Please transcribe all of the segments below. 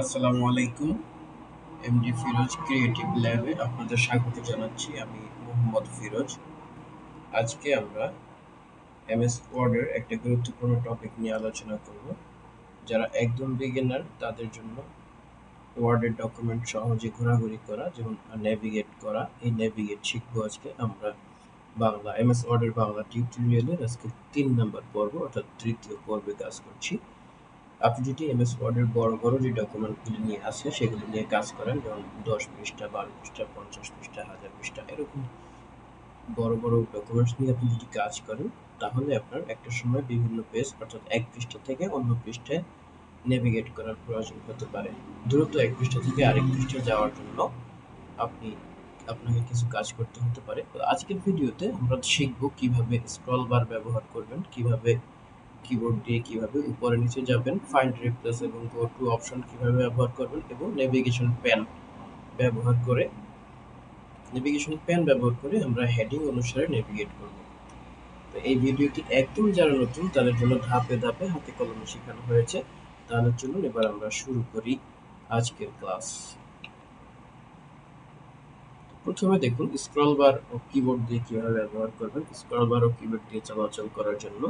আসসালামু আলাইকুম। MD Firoz creative ল্যাবে আপনাদের স্বাগত জানাচ্ছি আমি মোহাম্মদ ফিরোজ আজকে আমরা এমএস ওয়ার্ডের একটা গুরুত্বপূর্ণ টপিক নিয়ে আলোচনা করব, যারা একদম বিগিনার তাদের জন্য ওয়ার্ডের ডকুমেন্ট সহজে ঘোরাঘুরি করা যেমন নেভিগেট করা, এই নেভিগেট শিখব আজকে আমরা বাংলা এমএস ওয়ার্ডের বাংলা টিউটোরিয়ালের আজকে তিন নম্বর পর্ব অর্থাৎ তৃতীয় পর্বে কাজ করছি। আপনি যদি এমএস ওয়ার্ডের বড় বড় যে ডকুমেন্টগুলি নিয়ে আসে সেগুলো নিয়ে কাজ করেন, যেমন দশ পৃষ্ঠা, বারো পৃষ্ঠা, পঞ্চাশ পৃষ্ঠা, হাজার পৃষ্ঠা, এরকম বড় বড় ডকুমেন্টস নিয়ে আপনি যদি কাজ করেন, তাহলে আপনার একটা সময় বিভিন্ন পেজ অর্থাৎ এক পৃষ্ঠা থেকে অন্য পৃষ্ঠায় নেভিগেট করার প্রয়োজন হতে পারে। দ্রুত এক পৃষ্ঠা থেকে আরেক পৃষ্ঠায় যাওয়ার জন্য আপনি, আপনাকে কিছু কাজ করতে হতে পারে। তো আজকের ভিডিওতে আমরা শিখব কীভাবে স্ক্রল বার ব্যবহার করবেন, কীভাবে কিবোর্ড দিয়ে কীভাবে উপরে নিচে যাবেন ফাইন্ড রিপ্লেস এবং গো টু অপশন কীভাবে ব্যবহার করবেন এবং নেভিগেশন প্যান ব্যবহার করে নেভিগেশন প্যান ব্যবহার করে আমরা হেডিং অনুসারে নেভিগেট করব। তো এই ভিডিওটি একদম যারা নতুন, তাদের জন্য ধাপে ধাপে হাতে কলমে শেখানো হয়েছে। তাহলে চলুন এবার আমরা শুরু করি আজকের ক্লাস। প্রথমে দেখুন স্ক্রল বার ও কিবোর্ড দিয়ে কীভাবে ব্যবহার করবেন স্ক্রল বার ও কিবোর্ড দিয়ে চলাচল করার জন্য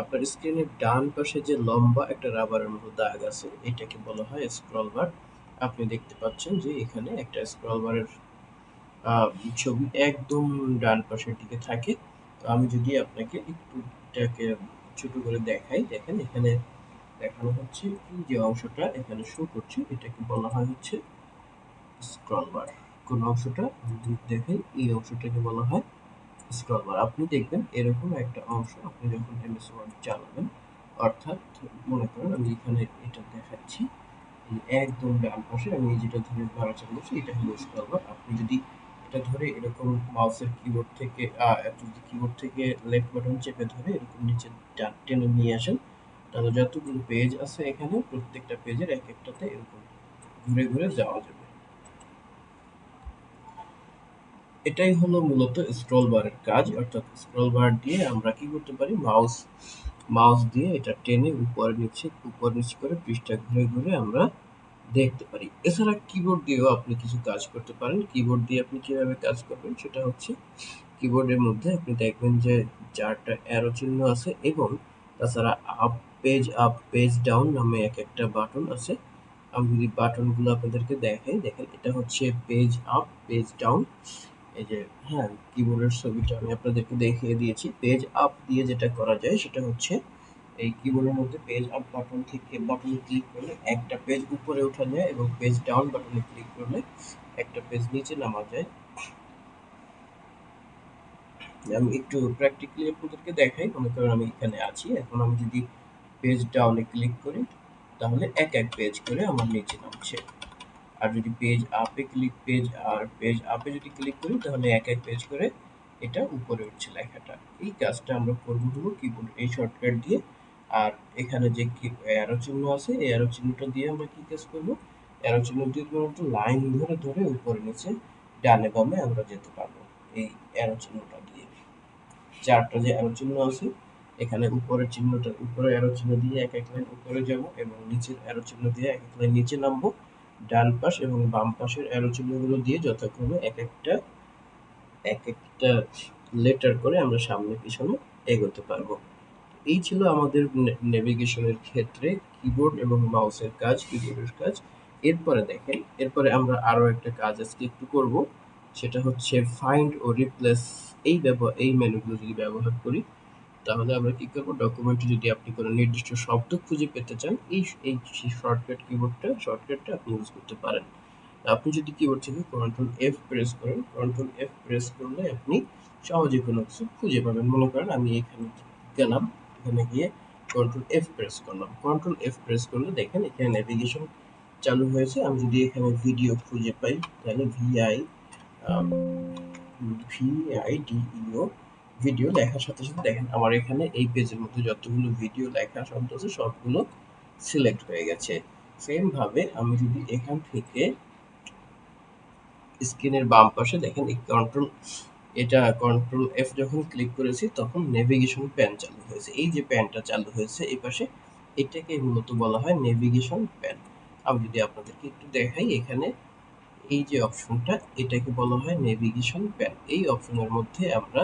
আপনার স্ক্রিনের ডান পাশে যে লম্বা একটা রাবারের মতো দাগ আছে, এটাকে বলা হয় স্ক্রল বার। আপনি দেখতে পাচ্ছেন যে এখানে একটা স্ক্রল বারের ছবি একদম ডান পাশের দিকে থাকে। তো আমি যদি আপনাকে একটু এটাকে ছোট করে দেখাই, দেখেন এখানে দেখানো হচ্ছে এই যে অংশটা এখানে শো করছে, এটাকে বলা হয় হচ্ছে স্ক্রল বার। কোন অংশটা? দেখেন এই অংশটাকে বলা হয় স্ক্রল বার আপনি দেখবেন এরকম একটা অংশ আপনি যখন এমএস ওয়ার্ড চালাবেন, অর্থাৎ মনে করেন আমি এখানে এটা দেখাচ্ছি একদম ডান পাশে আমি যেটা ধরে বাড়া চালাচ্ছি এটা হলো স্ক্রল বার আপনি যদি এটা ধরে এরকম মাউসের কিবোর্ড থেকে যদি কিবোর্ড থেকে লেফট বাটন চেপে ধরে এরকম নিচে টেনে নিয়ে আসেন, তাহলে যতগুলো পেজ আছে এখানে প্রত্যেকটা পেজের এক একটাতে এরকম ঘুরে ঘুরে যাওয়া যাবে। এটাই হলো মূলত স্ক্রল বারের কাজ, অর্থাৎ স্ক্রল বার দিয়ে আমরা কি করতে পারি? মাউস মাউস দিয়ে এটা টেনে উপর নিচে উপর নিচে করে পৃষ্ঠা ঘুরে ঘুরে আমরা দেখতে পারি। এছাড়া কিবোর্ড দিয়েও আপনি কিছু কাজ করতে পারেন। কিবোর্ড দিয়ে আপনি কীভাবে কাজ করবেন সেটা হচ্ছে কিবোর্ডের মধ্যে আপনি দেখবেন যে চারটা অ্যারো চিহ্ন আছে এবং তাছাড়া up page up page down নামে এক একটা বাটন আছে। আমি যদি বাটনগুলো আপনাদেরকে দেখাই, দেখেন এটা হচ্ছে পেজ আপ পেজ ডাউন এই যে হ্যাঁ কিবোর্ডের ছবিটা আমি আপনাদেরকে দেখিয়ে দিয়েছি। পেজ আপ দিয়ে যেটা করা যায় সেটা হচ্ছে এই কিবোর্ডের মধ্যে পেজ আপ বাটন থেকে বাটনে ক্লিক করলে একটা পেজ উপরে ওঠা যায় এবং পেজ ডাউন বাটনে ক্লিক করলে একটা পেজ নিচে নামা যায়। আমি একটু প্র্যাকটিক্যালি আপনাদেরকে দেখাই, মনে করেন আমি এখানে আছি। এখন আমি যদি পেজ ডাউনে ক্লিক করি, তাহলে এক এক পেজ করে আমার নিচে নামছে। আর যদি পেজ আপে ক্লিক পেজ আর পেজ আপে যদি ক্লিক করি, তাহলে এক এক পেজ করে এটা উপরে উঠছে লেখাটা। এই কাজটা আমরা করব হলো কিবোর্ড এই শর্টকাট দিয়ে। আর এখানে যে অ্যারো চিহ্ন আছে, এই অ্যারো চিহ্নটা দিয়ে আমরা কি কাজ করব? অ্যারো চিহ্ন দিয়ে একটু লাইন ধরে ধরে উপরে নিচে, ডানে বামে আমরা যেতে পারব এই অ্যারো চিহ্নটা দিয়ে। চারটা যে অ্যারো চিহ্ন আছে, এখানে উপরের চিহ্নটা উপরে অ্যারো চিহ্ন দিয়ে এক এক লাইন উপরে যাব এবং নিচের অ্যারো চিহ্ন দিয়ে এক এক লাইন নিচে নামবো। ডান পাশ এবং বাম পাশের অ্যারো চিহ্নগুলো দিয়ে যথাক্রমে এক একটা এক একটা লেটার করে আমরা সামনে পিছনে এগোতে পারব। এই ছিল আমাদের নেভিগেশনের ক্ষেত্রে কিবোর্ড এবং মাউসের কাজ কিবোর্ডের কাজ। এরপরে দেখেন, এরপরে আমরা আরও একটা কাজ আজকে একটু করব। সেটা হচ্ছে ফাইন্ড ও রিপ্লেস এই ব্যবহার এই মেনুগুলো যদি ব্যবহার করি তাহলে আমরা কি করব? ডকুমেন্টে যদি আপনি কোনো নির্দিষ্ট শব্দ খুঁজে পেতে চান, এই এই শর্টকাট কিবোর্ডটা শর্টকাটটা আপনি ইউজ করতে পারেন। আপনি যদি কিবোর্ড থেকে কন্ট্রোল এফ প্রেস করেন কন্ট্রোল এফ প্রেস করলে আপনি সহজে কোনো কিছু খুঁজে পাবেন। মনে করেন আমি এখানে গেলাম, এখানে গিয়ে কন্ট্রোল এফ প্রেস করলাম। কন্ট্রোল এফ প্রেস করলে দেখেন এখানে নেভিগেশন চালু হয়েছে। আমি যদি এখানে ভিডিও খুঁজে পাই, তাহলে ভিআই ভিআইডিইও ভিডিও লেখার সাথে সাথে দেখেন আমার এখানে এই পেজের মধ্যে যতগুলো ভিডিও লেখা শব্দ আছে, সবগুলো সিলেক্ট হয়ে গেছে। সেম ভাবে আমি যদি এখান থেকে স্ক্রিনের বাম পাশে দেখেন, এই কন্ট্রোল এটা কন্ট্রোল এফ যখন ক্লিক করেছি, তখন নেভিগেশন প্যান চালু হয়েছে। এই যে প্যানটা চালু হয়েছে, এই পাশে এটাকে মূলত বলা হয় নেভিগেশন প্যান আমি যদি আপনাদেরকে একটু দেখাই, এখানে এই যে অপশনটা এটাকে বলা হয় নেভিগেশন প্যান এই অপশনের মধ্যে আমরা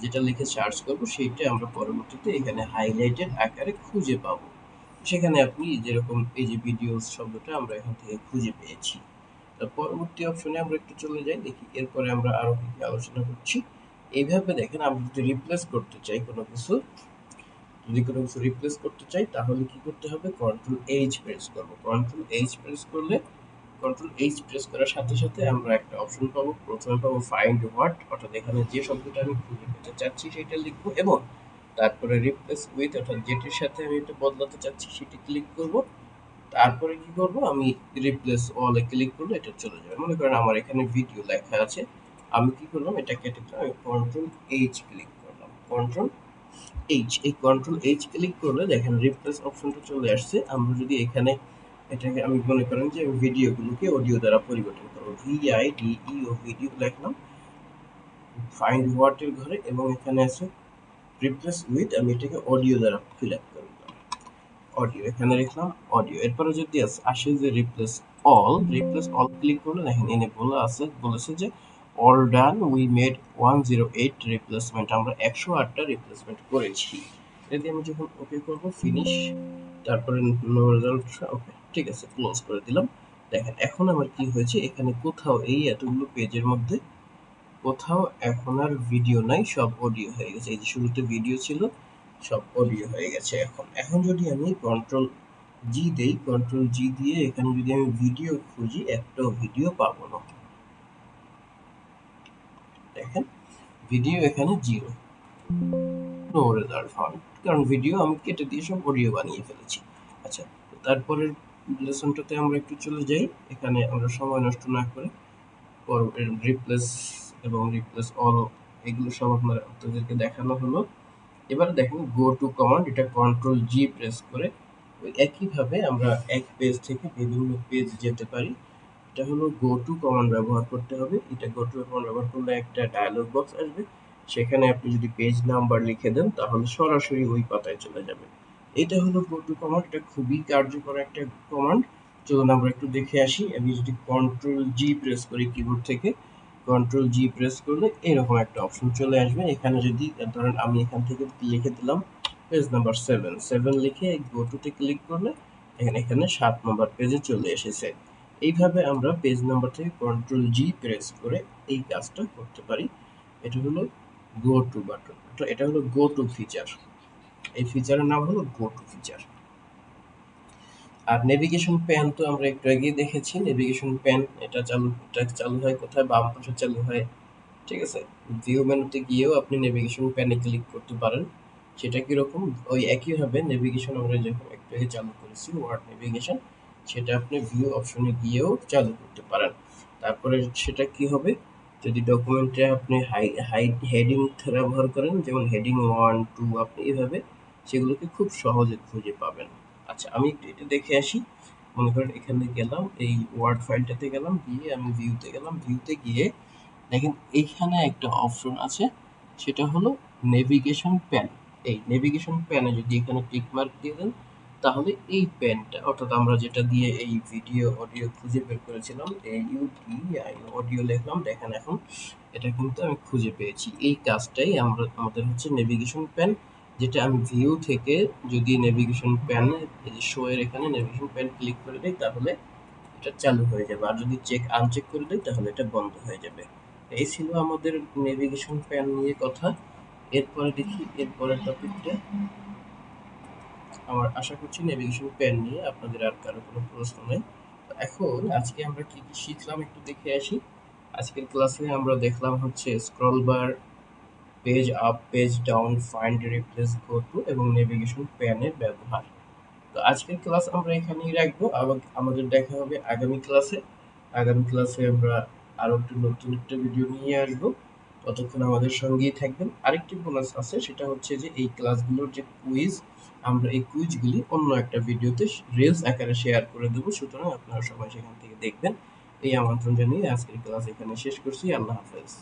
যেটা লিখে সার্চ করব, সেইটা আমরা পরবর্তীতে এখানে হাইলাইটেড আকারে খুঁজে পাবো। সেখানে আপনি যেরকম এই যে ভিডিওস শব্দটা আমরা এখান থেকে খুঁজে পেয়েছি। তো পরবর্তী অপশনে আমরা একটু চলে যাই, দেখি এরপরে আমরা আরও কি আলোচনা করছি। এইভাবে দেখেন আমরা যদি রিপ্লেস করতে চাই কোনো কিছু, যদি কোনো কিছু রিপ্লেস করতে চাই, তাহলে কি করতে হবে? কন্ট্রোল এইচ প্রেস করব। কন্ট্রোল এইচ প্রেস করলে কন্ট্রোল এইচ প্রেস করার সাথে সাথে আমরা একটা অপশন পাবো। প্রথমে পাবো ফাইন্ড হোয়াট অর্থাৎ এখানে যে শব্দটা আমি খুঁজে পেতে চাচ্ছি সেটা লিখব এবং তারপরে রিপ্লেস উইথ অর্থাৎ যেটির সাথে আমি এটা বদলাতে চাচ্ছি সেটি ক্লিক করব। তারপরে কি করব? আমি রিপ্লেস অলে ক্লিক করলে এটা চলে যাবে। মনে করেন আমার এখানে ভিডিও লেখা আছে। আমি কি করলাম? এটা কেটে দিলাম। আমি কন্ট্রোল এইচ ক্লিক করলাম। কন্ট্রোল এইচ এই কন্ট্রোল এইচ ক্লিক করলে দেখেন রিপ্লেস অপশনটা চলে আসছে। আমরা যদি এখানে এটাকে আমি মনে করেন যে ভিডিওগুলোকে অডিও দ্বারা পরিবর্তন করব। V I D E O video লিখলাম। ফাইন্ড হোয়াটের ঘরে এবং এখানে আছে রিপ্লেস উইথ আমি এটাকে অডিও দ্বারা ফিল আপ করে দিলাম। অডিও এখানে লিখলাম অডিও এরপরে যদি আসে যে replace all replace all click করলে দেখেন এনে বলা আছে, বলেছে যে all done we made one zero eight replacement আমরা একশো আটটা রিপ্লেসমেন্ট করেছি। যদি আমি যখন ওকে করব ফিনিশ তারপরে নো রেজাল্ট ওকে ঠিক আছে ক্লোজ করে দিলাম। দেখেন, এখন আমার কি হয়েছে, এখানে কোথাও এই এতগুলো পেজের মধ্যে কোথাও এখন আর ভিডিও নাই, সব অডিও হয়ে গেছে। এই যে শুরুতে ভিডিও ছিল, সব অডিও হয়ে গেছে এখন। এখন যদি আমি কন্ট্রোল জি দেই কন্ট্রোল জি দিয়ে এখানে যদি আমি ভিডিও খুঁজি, একটাও ভিডিও পাবো না। দেখেন ভিডিও এখানে জিরো নো রেজাল্ট ফাউন্ড কারণ ভিডিও আমি কেটে দিয়ে সব অডিও বানিয়ে ফেলেছি। আচ্ছা তারপরের লেসনটাতে আমরা একটু চলে যাই। এখানে আমরা সময় নষ্ট না করে রিপ্লেস এবং রিপ্লেস অল এগুলো সব আপনার আপনাদেরকে দেখানো হলো। এবার দেখেন গো টু কমান্ড এটা কন্ট্রোল জি প্রেস করে। একইভাবে আমরা এক পেজ থেকে বিভিন্ন পেজ যেতে পারি। এটা হলো গো টু কমান্ড ব্যবহার করতে হবে। এটা গো টু কমান্ড ব্যবহার করলে একটা ডায়ালগ বক্স আসবে। সেখানে আপনি যদি পেজ নাম্বার লিখে দেন, তাহলে সরাসরি ওই পাতায় চলে যাবে। এটা হলো টু কমান্ড এটা খুবই কার্যকর একটা কমান্ড চলুন আমরা একটু দেখে আসি, আমি যদি কন্ট্রোল জি প্রেস করি কিবোর্ড থেকে কন্ট্রোল জি প্রেস করলে এরকম একটা অপশন চলে আসবে। এখানে যদি, ধরেন আমি এখান থেকে লিখে দিলাম পেজ নাম্বার সেভেন সেভেন লিখে গো টুতে ক্লিক করলে এখানে এখানে সাত নম্বর পেজে চলে এসেছে। এইভাবে আমরা পেজ নাম্বার থেকে কন্ট্রোল জি প্রেস করে এই কাজটা করতে পারি। এটা হলো গো টু বাটন এটা হলো গো টু ফিচার এই ফিচারের নাম হলো গো টু ফিচার আর নেভিগেশন প্যান তো আমরা একটু আগে দেখেছি। নেভিগেশন প্যান এটা চালু এটা চালু হয় কোথায়? বাম পাশে চালু হয়, ঠিক আছে? ভিউ মেনুতে গিয়েও আপনি নেভিগেশন প্যানে ক্লিক করতে পারেন। সেটা কীরকম? ওই একইভাবে নেভিগেশন আমরা যখন একটু আগে চালু করেছি ওয়ার্ড নেভিগেশন সেটা আপনি ভিউ অপশনে গিয়েও চালু করতে পারেন। তারপরে সেটা কি হবে? যদি ডকুমেন্টে আপনি হাই হাই হেডিং ব্যবহার করেন, যেমন হেডিং ওয়ান টু আপনি এভাবে সেগুলোকে খুব সহজে খুঁজে পাবেন। আচ্ছা আমি একটু এটা দেখে আসি। মনে করেন এখানে গেলাম, এই ওয়ার্ড ফাইলটাতে গেলাম, গিয়ে আমি ভিউতে গেলাম। ভিউতে গিয়ে দেখেন এইখানে একটা অপশন আছে, সেটা হলো নেভিগেশন প্যান এই নেভিগেশন প্যানে যদি এখানে টিক মার্ক দিয়ে দেন তাহলে এই প্যানটা, অর্থাৎ আমরা যেটা দিয়ে এই ভিডিও অডিও খুঁজে বের করেছিলাম এই ইউটিআই অডিও লিখলাম, দেখেন এখন, এটা কিন্তু আমি খুঁজে পেয়েছি। এই কাজটাই আমরা, আমাদের হচ্ছে নেভিগেশন প্যান যেটা আমি ভিউ থেকে যদি নেভিগেশন প্যানে এই শো এর এখানে নেভিগেশন প্যান ক্লিক করে দিই, তাহলে এটা চালু হয়ে যাবে। আর যদি চেক আনচেক করে দিই, তাহলে এটা বন্ধ হয়ে যাবে। এই ছিল আমাদের নেভিগেশন প্যান নিয়ে কথা। এরপরে দেখি, এরপরের টপিকটা আমার আশা করছি নেভিগেশন প্যান নিয়ে আপনাদের আর কারও কোনো প্রশ্ন নেই। এখন আজকে আমরা কি কি শিখলাম একটু দেখে আসি। আজকের ক্লাসে আমরা দেখলাম হচ্ছে scroll bar page up page down find replace go to এবং নেভিগেশন প্যানের ব্যবহার। তো আজকের ক্লাস আমরা এখানেই রাখব। আবার আমাদের দেখা হবে আগামী ক্লাসে। আগামী ক্লাসে আমরা আরও একটু নতুন একটা ভিডিও নিয়ে আসব। ততক্ষণ আমাদের সঙ্গেই থাকবেন। আরেকটি বোনাস আছে, সেটা হচ্ছে যে এই ক্লাসগুলোর যে কুইজ আমরা এই কুইজগুলি অন্য একটা ভিডিওতে রিলস আকারে শেয়ার করে দেবো। সুতরাং আপনারা সবাই সেখান থেকে দেখবেন। এই আমন্ত্রণ জানিয়ে আজকের ক্লাস এখানে শেষ করছি। আল্লাহ হাফেজ।